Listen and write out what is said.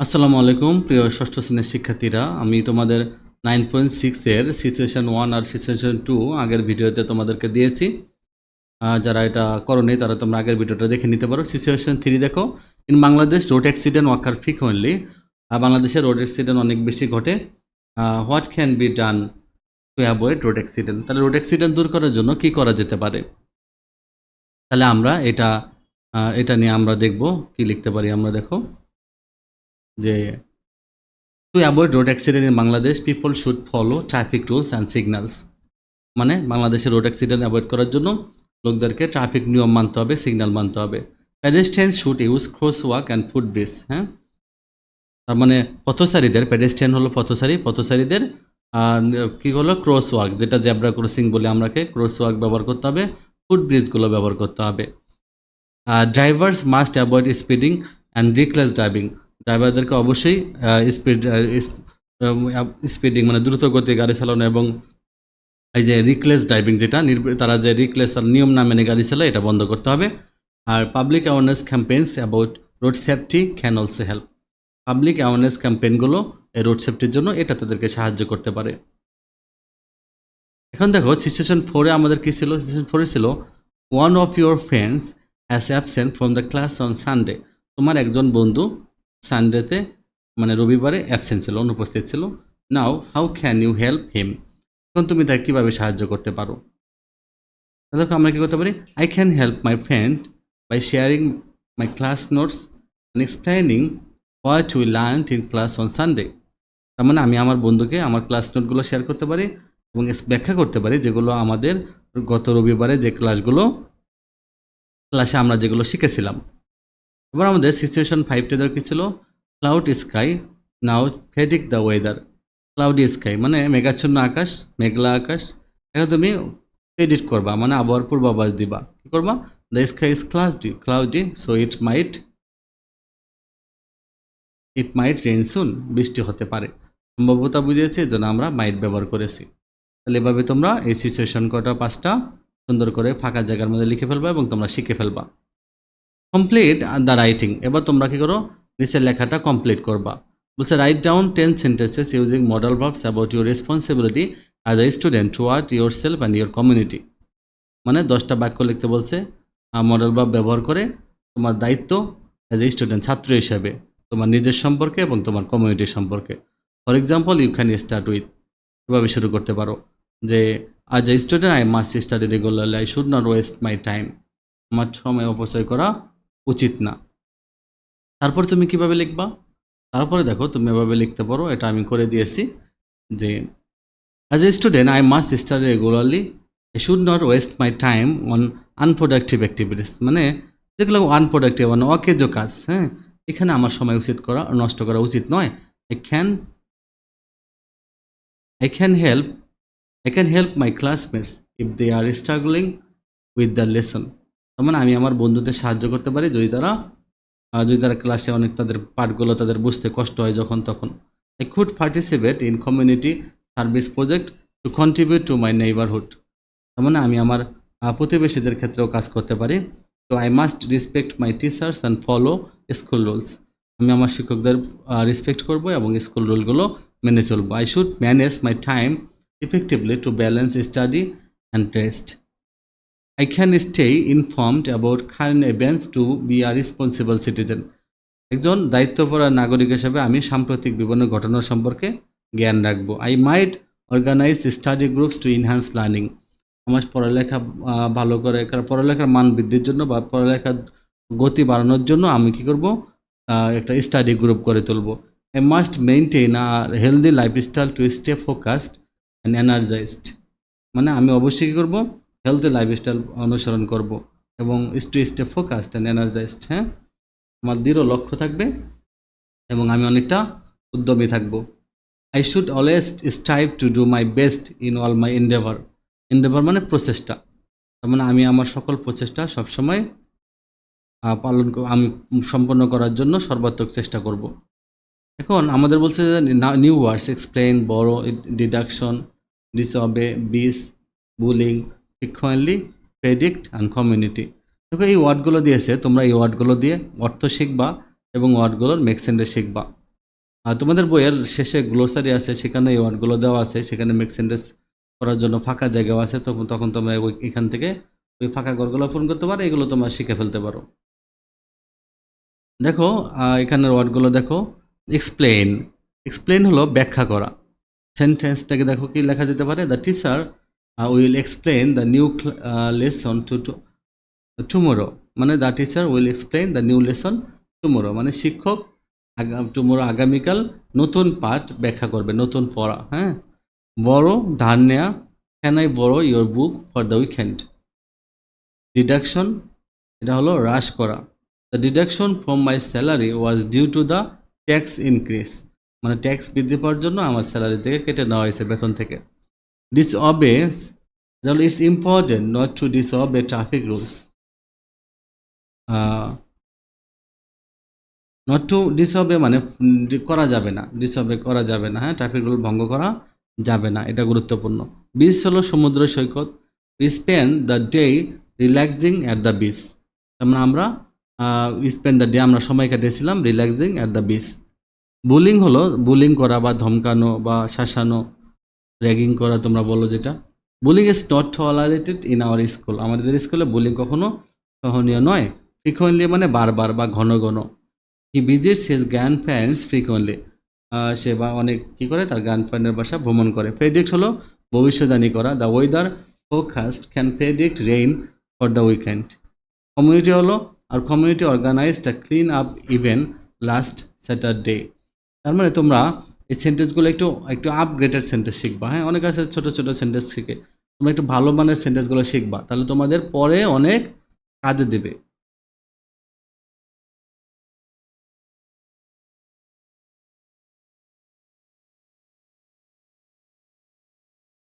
আসসালামু আলাইকুম, প্রিয় ষষ্ঠ শ্রেণির শিক্ষার্থীরা। আমি তোমাদের নাইন পয়েন্ট সিক্সের সিচুয়েশন ওয়ান আর সিচুয়েশান টু আগের ভিডিওতে তোমাদেরকে দিয়েছি। যারা এটা করনি, তারা তোমরা আগের ভিডিওটা দেখে নিতে পারো। সিচুয়েশান থ্রি দেখো। In Bangladesh road accident occur frequently বাংলাদেশে রোড অ্যাক্সিডেন্ট অনেক বেশি ঘটে। What can be done to avoid road accident তাহলে রোড অ্যাক্সিডেন্ট দূর করার জন্য কি করা যেতে পারে? তাহলে আমরা এটা এটা নিয়ে আমরা দেখব। কি লিখতে পারি আমরা দেখো। যে to avoid road accident in Bangladesh people should follow traffic rules and signals মানে বাংলাদেশে রোড অ্যাক্সিডেন্ট অ্যাভয়েড করার জন্য লোকদেরকে ট্রাফিক নিয়ম মানতে হবে সিগন্যাল মানতে হবে। Pedestrian should use crosswalk and footbridge হ্যাঁ? তার মানে পথচারীদের প্যাডেস্ট্রিয়ান হলো পথচারী, পথচারীদের, আর কী হলো? ক্রস ওয়াক যেটা জেব্রা ক্রসিং বলে আমরাকে ক্রস ওয়াক ব্যবহার করতে হবে ফুট ব্রিজগুলো ব্যবহার করতে হবে। Drivers must avoid speeding and reckless driving ড্রাইভারদেরকে অবশ্যই স্পিড স্পিডিং মানে দ্রুত গতি গাড়ি চালানো এবং এই যে রিকলেস ড্রাইভিং যেটা তারা যে রিকলেস নিয়ম না মেনে গাড়ি চালায়, এটা বন্ধ করতে হবে। আর public awareness campaigns about road safety can also help public awareness ক্যাম্পেইনগুলো এই রোড সেফটির জন্য এটা তাদেরকে সাহায্য করতে পারে। এখন দেখো সিচুয়েশন ফোরে আমাদের কি ছিল? সিচুয়েশন ফোরে ছিল one of your friends as absent from the class on Sunday তোমার একজন বন্ধু সানডেতে মানে রবিবারে অ্যাবসেন্ট ছিল, অনুপস্থিত ছিল। Now how can you help him এখন তুমি তাকে কীভাবে সাহায্য করতে পারো? দেখো, আমরা কী করতে পারি? I can help my friend by sharing my class notes and explaining what we learn in class on Sunday তার মানে আমি আমার বন্ধুকে আমার ক্লাস নোটগুলো শেয়ার করতে পারি এবং ব্যাখ্যা করতে পারি যেগুলো আমাদের গত রবিবারে যে ক্লাসগুলো ক্লাসে আমরা যেগুলো শিখেছিলাম। এবার আমাদের সিচুয়েশন ফাইভটা দেওয়া কি ছিল? Cloud sky now predict the weather cloudy sky মানে মেঘাচ্ছন্ন আকাশ, মেঘলা আকাশ। এখন তুমি এডিট করবা মানে আবহাওয়ার পূর্বাভাস দিবা। কি করবা? The sky is cloudy cloudy so it might it might rain soon বৃষ্টি হতে পারে। সম্ভাব্যতা বুঝিয়েছি, এই জন্য আমরা মাইট ব্যবহার করেছি। তাহলে এভাবে তোমরা এই সিচুয়েশন কটা পাঁচটা সুন্দর করে ফাঁকা জায়গার মধ্যে লিখে ফেলবা এবং তোমরা শিখে ফেলবা। কমপ্লিট দ্য রাইটিং এবার তোমরা কি করো? নিচের লেখাটা কমপ্লিট করবা। বলছে write down ten sentences using modal verbs about your responsibility as a student to toward yourself and your community মানে দশটা বাক্য লিখতে বলছে মডেল ভার্ব ব্যবহার করে তোমার দায়িত্ব অ্যাজ এ স্টুডেন্ট ছাত্র হিসাবে, তোমার নিজের সম্পর্কে এবং তোমার কমিউনিটি সম্পর্কে। For example you can start with এভাবে শুরু করতে পারো, যে as a student I must study regularly I should not waste my time আমার সময় অপচয় করা উচিত না। তারপর তুমি কীভাবে লিখবা? তারপরে দেখো, তুমি এভাবে লিখতে পারো, এটা আমি করে দিয়েছি যে as a student I must study regularly I should not waste my time on unproductive activities মানে যেগুলো আনপ্রোডাক্টিভ মানে অকেজ কাজ হ্যাঁ? এখানে আমার সময় উচিত করা, নষ্ট করা উচিত নয়। I can I can help I can help my classmates if they are struggling with the lesson তার মানে আমি আমার বন্ধুদের সাহায্য করতে পারি, যদি তারা যদি তারা ক্লাসে অনেক তাদের পাঠগুলো তাদের বুঝতে কষ্ট হয় যখন তখন। I could participate in community service project to contribute to my neighbourhood তার আমি আমার প্রতিবেশীদের ক্ষেত্রেও কাজ করতে পারি। তো I must respect my teachers and follow school rules আমি আমার শিক্ষকদের রেসপেক্ট করব এবং স্কুল রুলগুলো মেনে চলবো। I should manage my time effectively to balance study and rest. I can stay informed about current events to be a responsible citizen. একজন দায়িত্বপরা নাগরিক হিসেবে আমি সাম্প্রতিক বিভিন্ন ঘটনা সম্পর্কে জ্ঞান রাখব। I might organise study groups to enhance learning আমার পড়ালেখা ভালো করে পড়ালেখার মান বৃদ্ধির জন্য বা পড়ালেখার গতি বাড়ানোর জন্য আমি কি করব? একটা স্টাডি গ্রুপ করে তুলব। I must maintain a healthy lifestyle to stay focused and energised মানে আমি অবশ্যই কী করব? হেলদি লাইফস্টাইল অনুসরণ করব এবং stay stay focused and energised হ্যাঁ? আমার দৃঢ় লক্ষ্য থাকবে এবং আমি অনেকটা উদ্যমী থাকব। I should always strive to do my best in all my endeavour endeavour মানে প্রচেষ্টা। তার মানে আমি আমার সকল প্রচেষ্টা সবসময় পালন আমি সম্পন্ন করার জন্য সর্বাত্মক চেষ্টা করব। এখন আমাদের বলছে যে new words explain borrow deduction disobey beach bullying frequently predict and community দেখো, এই ওয়ার্ডগুলো দিয়েছে, তোমরা এই ওয়ার্ডগুলো দিয়ে অর্থ শিখবা এবং ওয়ার্ডগুলোর মেক্সেন্ডে শিখবা। আর তোমাদের বইয়ের শেষে গ্লোসারি আছে, সেখানে এই ওয়ার্ডগুলো দেওয়া আছে, সেখানে মেক সেন্টেন্স করার জন্য ফাঁকা জায়গাও আছে তখন তখন তোমরা এখান থেকে ওই ফাঁকা ঘরগুলো পূরণ করতে পারো, এগুলো তোমরা শিখে ফেলতে পারো। দেখো এখানের ওয়ার্ডগুলো দেখো এক্সপ্লেন এক্সপ্লেন হলো ব্যাখ্যা করা। সেন্টেন্সটাকে দেখো কি লেখা যেতে পারে? The teacher will explain the new lesson to tomorrow মানে the teacher will explain the new lesson tomorrow মানে শিক্ষক টুমোরো আগামীকাল নতুন পাঠ ব্যাখ্যা করবে, নতুন পড়া হ্যাঁ? বড় ধার নেয়া can I borrow your book for the weekend deduction এটা হলো হ্রাস করা। The deduction from my salary was due to the tax increase মানে ট্যাক্স বৃদ্ধি পাওয়ার জন্য আমার স্যালারি থেকে কেটে নেওয়া হয়েছে বেতন থেকে। ডিস অবে এটা হলো it's important not to disobey traffic rules not to disobey মানে করা যাবে না ডিসঅবে করা যাবে না হ্যাঁ ট্রাফিক রুল ভঙ্গ করা যাবে না, এটা গুরুত্বপূর্ণ। বিচ হলো সমুদ্র সৈকত। We spend the day relaxing at the beach যেমন আমরা স্পেন্ড দ্য ডে আমরা সময় কাটিয়েছিলাম relaxing at the beach bullying হলো বুলিং করা বা ধমকানো বা শাসানো। র্যাগিং করা তোমরা বলো যেটা। Bullying is not tolerated in our school আমাদের স্কুলে বুলিং কখনো সহনীয় নয়। ফ্রিকোয়েন্টলি মানে বারবার বা ঘন ঘন। He visits his grandparents frequently সে বা অনেক কী করে? তার গ্র্যান্ড প্যারেন্টের বাসা ভ্রমণ করে। প্রেডিক্ট হলো ভবিষ্যদ্বাণী করা। The weather forecast can predict rain for the weekend community হলো, আর community organised a clean up event last Saturday তার মানে তোমরা এই সেন্টেন্সগুলো একটু একটু আপগ্রেডেড সেন্টেন্স শিখবা হ্যাঁ? অনেক আছে ছোটো ছোটো সেন্টেন্স শিখে। তোমরা একটু ভালো মানের সেন্টেন্সগুলো শিখবা, তাহলে তোমাদের পরে অনেক কাজে দেবে।